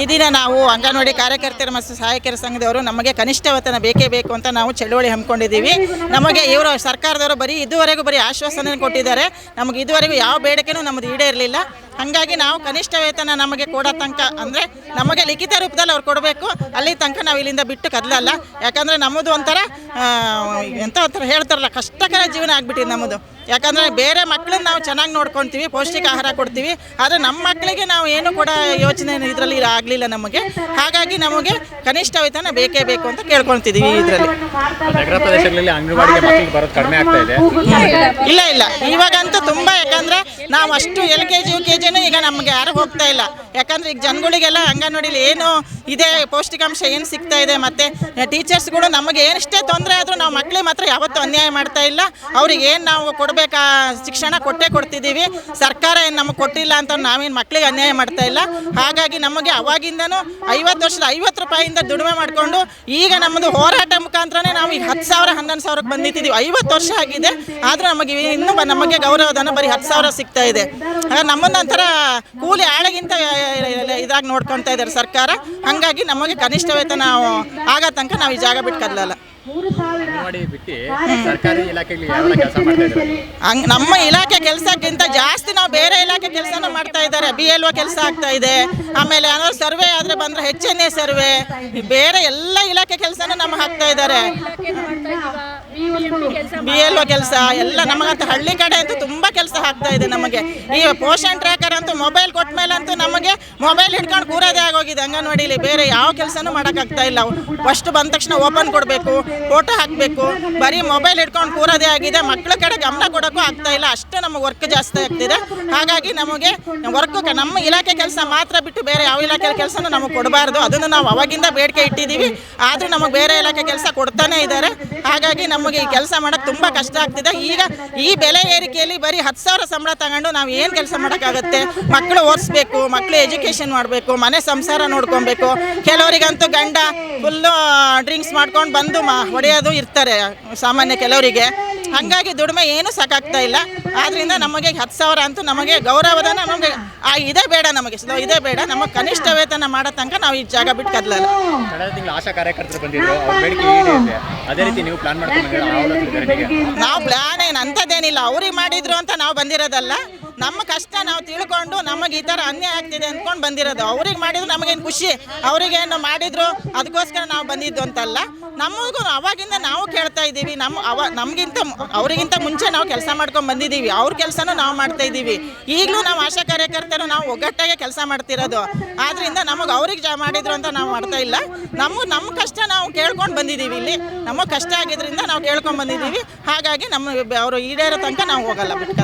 ಈ ದಿನ ನಾವು ಅಂಗನವಾಡಿ ಕಾರ್ಯಕರ್ತರ ಮತ್ತು ಸಹಾಯಕರ ಸಂಘದವರು ನಮಗೆ ಕನಿಷ್ಠ ವೇತನ ಬೇಕೇ ಬೇಕು ಅಂತ ನಾವು ಚಳುವಳಿ ಹಮ್ಮಿಕೊಂಡಿದ್ದೀವಿ. ನಮಗೆ ಇವರು ಸರ್ಕಾರದವರು ಬರೀ ಇದುವರೆಗೂ ಬರೀ ಆಶ್ವಾಸನೆ ಕೊಟ್ಟಿದ್ದಾರೆ. ನಮಗೆ ಇದುವರೆಗೂ ಯಾವ ಬೇಡಿಕೆನೂ ನಮ್ಮದು ಈಡೇರಲಿಲ್ಲ. ಹಾಗಾಗಿ ನಾವು ಕನಿಷ್ಠ ವೇತನ ನಮಗೆ ಕೊಡೋ ತನಕ ಅಂದರೆ ನಮಗೆ ಲಿಖಿತ ರೂಪದಲ್ಲಿ ಅವ್ರು ಕೊಡಬೇಕು ಅಲ್ಲಿ ತನಕ ನಾವು ಇಲ್ಲಿಂದ ಬಿಟ್ಟು ಕದಲಲ್ಲ. ಯಾಕಂದರೆ ನಮ್ಮದು ಒಂಥರ ಎಂಥ ಒಂಥರ ಹೇಳ್ತಾರಲ್ಲ ಕಷ್ಟಕರ ಜೀವನ ಆಗ್ಬಿಟ್ಟಿದೆ ನಮ್ಮದು. ಯಾಕಂದರೆ ಬೇರೆ ಮಕ್ಕಳನ್ನ ನಾವು ಚೆನ್ನಾಗಿ ನೋಡ್ಕೊತೀವಿ ಪೌಷ್ಟಿಕ ಆಹಾರ ಕೊಡ್ತೀವಿ ಆದರೆ ನಮ್ಮ ಮಕ್ಕಳಿಗೆ ನಾವು ಏನು ಕೂಡ ಯೋಚನೆ ಇದರಲ್ಲಿ ಆಗಲಿಲ್ಲ ನಮಗೆ. ಹಾಗಾಗಿ ನಮಗೆ ಕನಿಷ್ಠ ವೇತನ ಬೇಕೇ ಬೇಕು ಅಂತ ಕೇಳ್ಕೊಳ್ತಿದ್ದೀವಿ ಇದರಲ್ಲಿ. ನಗರ ಪ್ರದೇಶಗಳಲ್ಲಿ ಅಂಗನವಾಡಿಗೆ ಮಕ್ಕಳಿಗೆ ಬರೋದು ಕಡಿಮೆ ಆಗ್ತಾ ಇದೆ. ಇಲ್ಲ ಇಲ್ಲ. ಇವಾಗಂತೂ ತುಂಬ ಯಾಕಂದರೆ ನಾವು ಅಷ್ಟು L K G U K G ನಮಗೆ ಯಾರು ಹೋಗ್ತಾ ಇಲ್ಲ. ಯಾಕಂದ್ರೆ ಈಗ ಜನಗಳಿಗೆಲ್ಲ ನೋಡಿಲ್ಲ ಏನು ಇದೆ ಪೌಷ್ಟಿಕಾಂಶ ಏನು ಸಿಗ್ತಾ ಇದೆ ಮತ್ತೆ ಟೀಚರ್ಸ್ಗಳು ನಮಗೆ ಏನಿಷ್ಟೇ ತೊಂದರೆ ಆದರೂ ನಾವು ಮಕ್ಕಳಿಗೆ ಮಾತ್ರ ಯಾವತ್ತೂ ಅನ್ಯಾಯ ಮಾಡ್ತಾ ಇಲ್ಲ. ಅವ್ರಿಗೆ ಏನು ನಾವು ಕೊಡಬೇಕಾ ಶಿಕ್ಷಣ ಕೊಟ್ಟೇ ಕೊಡ್ತಿದ್ದೀವಿ ಸರ್ಕಾರ ಏನು ನಮಗೆ ಕೊಟ್ಟಿಲ್ಲ ಅಂತ ನಾವೇನು ಮಕ್ಕಳಿಗೆ ಅನ್ಯಾಯ ಮಾಡ್ತಾ ಇಲ್ಲ. ಹಾಗಾಗಿ ನಮಗೆ ಅವಾಗಿಂದನೂ ಐವತ್ತು ವರ್ಷದ ಐವತ್ತು ರೂಪಾಯಿಂದ ದುಡಿಮೆ ಮಾಡಿಕೊಂಡು ಈಗ ನಮ್ಮದು ಹೋರಾಟ ಮುಖಾಂತರನೇ ನಾವು ಈಗ ಹತ್ತು ಸಾವಿರ, ಹನ್ನೊಂದು ಸಾವಿರಕ್ಕೆ ಬಂದಿದ್ದೀವಿ. ಐವತ್ತು ವರ್ಷ ಆಗಿದೆ. ಆದರೆ ನಮಗೆ ಇನ್ನೂ ನಮಗೆ ಗೌರವಧನ ಬರೀ ಹತ್ತು ಸಾವಿರ ಸಿಗ್ತಾ ಇದೆ. ನಮ್ಮನ್ನ ನಮ್ಮನ್ನೊಂಥರ ಕೂಲಿ ಆಳಗಿಂತ ಇದಾಗಿ ನೋಡ್ಕೊತಾ ಇದ್ದಾರೆ ಸರ್ಕಾರ. ಹಾಗಾಗಿ ನಮಗೆ ಕನಿಷ್ಠ ವೇತನ ಆಗೋ ತನಕ ನಾವು ಈ ಜಾಗ ಬಿಟ್ಟು ಕದಲಲ್ಲ. ಅಂಗನವಾಡಿ ಬಿಟ್ಟು ಸರ್ಕಾರಿ ಇಲಾಖೆಗಳು ಯಾವ ಕೆಲಸ ಮಾಡ್ತಾ ಇದ್ದಾರೆ? ಹಂಗ್ ನಮ್ಮ ಇಲಾಖೆ ಕೆಲಸಕ್ಕಿಂತ ಜಾಸ್ತಿ ನಾವು ಬೇರೆ ಇಲಾಖೆ ಕೆಲಸನ ಮಾಡ್ತಾ ಇದ್ದಾರೆ. ಬಿ ಎಲ್ ಒ ಕೆಲಸ ಆಗ್ತಾ ಇದೆ. ಆಮೇಲೆ ಏನಾದ್ರು ಸರ್ವೆ ಆದರೆ ಬಂದ್ರೆ ಹೆಚ್ ಎನ್ ಎ ಸರ್ವೆ. ಬೇರೆ ಎಲ್ಲ ಇಲಾಖೆ ಕೆಲಸನ ನಮ್ಮ ಹಾಕ್ತಾ ಇದ್ದಾರೆ. ಬಿ ಎಲ್ ಒ ಕೆಲಸ ಎಲ್ಲ ನಮಗಂತ ಹಳ್ಳಿ ಕಡೆ ಅಂತೂ ತುಂಬ ಕೆಲಸ ಆಗ್ತಾ ಇದೆ ನಮಗೆ. ಈ ಪೋಷನ್ ಟ್ರ್ಯಾಕರ್ ಅಂತೂ ಮೊಬೈಲ್ ಕೊಟ್ಟ ಮೇಲೆ ಅಂತೂ ನಮಗೆ ಮೊಬೈಲ್ ಹಿಡ್ಕೊಂಡು ಕೂರೋದೇ ಆಗೋಗಿದೆ ಅಂಗನವಾಡಿಲಿ. ಬೇರೆ ಯಾವ ಕೆಲಸನೂ ಮಾಡೋಕ್ಕಾಗ್ತಾ ಇಲ್ಲ. ಫಸ್ಟ್ ಬಂದ ತಕ್ಷಣ ಓಪನ್ ಕೊಡಬೇಕು ಫೋಟೋ ಹಾಕಬೇಕು ಬರೀ ಮೊಬೈಲ್ ಹಿಡ್ಕೊಂಡು ಕೂರೋದೇ ಆಗಿದೆ. ಮಕ್ಕಳ ಕಡೆ ಗಮನ ಕೊಡೋಕ್ಕೂ ಆಗ್ತಾ ಇಲ್ಲ. ಅಷ್ಟು ನಮಗೆ ವರ್ಕ್ ಜಾಸ್ತಿ ಆಗ್ತಿದೆ. ಹಾಗಾಗಿ ನಮಗೆ ವರ್ಕ್ ನಮ್ಮ ಇಲಾಖೆ ಕೆಲಸ ಮಾತ್ರ ಬಿಟ್ಟು ಬೇರೆ ಯಾವ ಇಲಾಖೆ ಕೆಲಸನೂ ನಮಗೆ ಕೊಡಬಾರ್ದು. ಅದನ್ನು ನಾವು ಅವಾಗಿಂದ ಬೇಡಿಕೆ ಇಟ್ಟಿದ್ದೀವಿ. ಆದರೂ ನಮಗೆ ಬೇರೆ ಇಲಾಖೆ ಕೆಲಸ ಕೊಡ್ತಾನೆ ಇದ್ದಾರೆ. ಹಾಗಾಗಿ ನಮಗೆ ಈ ಕೆಲಸ ಮಾಡೋಕ್ಕೆ ತುಂಬ ಕಷ್ಟ ಆಗ್ತಿದೆ. ಈಗ ಈ ಬೆಲೆ ಏರಿಕೆಯಲ್ಲಿ ಬರೀ ಹತ್ತು ಸಾವಿರ ಸಂಬಳ ತಗೊಂಡು ನಾವು ಏನು ಕೆಲಸ ಮಾಡೋಕ್ಕಾಗುತ್ತೆ? ಮಕ್ಕಳು ಓದಿಸ್ಬೇಕು ಮಕ್ಕಳು ಎಜುಕೇಷನ್ ಮಾಡಬೇಕು, ಮನೆ ಸಂಸಾರ ನೋಡ್ಕೊಬೇಕು. ಕೆಲವರಿಗಂತೂ ಗಂಡ ಫುಲ್ಲು ಡ್ರಿಂಕ್ಸ್ ಮಾಡ್ಕೊಂಡು ಬಂದು ಮಾ, ಹೊಡೆಯೋದು ಇರ್ತಾರೆ, ಸಾಮಾನ್ಯ ಕೆಲವರಿಗೆ. ಹಾಗಾಗಿ ದುಡಿಮೆ ಏನು ಸಾಕಾಗ್ತಾ ಇಲ್ಲ. ಆದ್ರಿಂದ ನಮಗೆ ಹತ್ತು ಸಾವಿರ ಅಂತೂ ನಮಗೆ ಗೌರವಧನ ನಮಗೆ ಆ ಇದೇ ಬೇಡ ನಮಗೆ. ಇದೇ ಬೇಡ. ನಮಗೆ ಕನಿಷ್ಠ ವೇತನ ಮಾಡೋ ತನಕ ನಾವು ಈ ಜಾಗ ಬಿಟ್ಟು ಕದಲಲ್ಲ. ಕಳೆದ ತಿಂಗಳು ಆಶಾ ಕಾರ್ಯಕರ್ತರು ಬಂದಿದ್ರು. ಅವ್ರ ಬೇಡಿಕೆ ಈಡೇರಿದೆ. ಅದೇ ರೀತಿ ನೀವು ಪ್ಲಾನ್ ನಾವು ಪ್ಲಾನ್ ಏನು ಅಂಥದ್ದೇನಿಲ್ಲ. ಅವ್ರಿಗೆ ಮಾಡಿದ್ರು ಅಂತ ನಾವು ಬಂದಿರೋದಲ್ಲ. ನಮ್ಮ ಕಷ್ಟ ನಾವು ತಿಳ್ಕೊಂಡು ನಮಗೆ ಈ ಥರ ಅನ್ಯಾಯ ಆಗ್ತಿದೆ ಅಂದ್ಕೊಂಡು ಬಂದಿರೋದು. ಅವ್ರಿಗೆ ಮಾಡಿದ್ರು ನಮಗೇನು ಖುಷಿ, ಅವರಿಗೇನು ಮಾಡಿದ್ರು ಅದಕ್ಕೋಸ್ಕರ ನಾವು ಬಂದಿದ್ದು ಅಂತಲ್ಲ. ನಮಗೂ ಅವಾಗಿಂದ ನಾವು ಕೇಳ್ತಾ ಇದ್ದೀವಿ, ನಮ್ಮ ಅವ, ನಮಗಿಂತ ಅವರಿಗಿಂತ ಮುಂಚೆ ನಾವು ಕೆಲಸ ಮಾಡ್ಕೊಂಡು ಬಂದಿದ್ದೀವಿ. ಅವ್ರ ಕೆಲಸನೂ ನಾವು ಮಾಡ್ತಾ ಇದ್ದೀವಿ. ಈಗಲೂ ನಾವು ಆಶಾ ಕಾರ್ಯಕರ್ತರು, ನಾವು ಒಗ್ಗಟ್ಟಾಗೆ ಕೆಲಸ ಮಾಡ್ತಿರೋದು. ಆದ್ರಿಂದ ನಮಗೆ ಅವ್ರಿಗೆ ಜಾ ಮಾಡಿದ್ರು ಅಂತ ನಾವು ಮಾಡ್ತಾ ಇಲ್ಲ. ನಮ್ಮ ನಮ್ಮ ಕಷ್ಟ ನಾವು ಕೇಳ್ಕೊಂಡು ಬಂದಿದ್ದೀವಿ ಇಲ್ಲಿ. ನಮಗೆ ಕಷ್ಟ ಆಗಿದ್ರಿಂದ ನಾವು ಕೇಳ್ಕೊಂಡು ಬಂದಿದ್ದೀವಿ ಹಾಗಾಗಿ ನಮ್ಮ ಅವರು ಈಡೇರೋ ತನಕ ನಾವು ಹೋಗಲ್ಲ ಬಿಟ್ಟು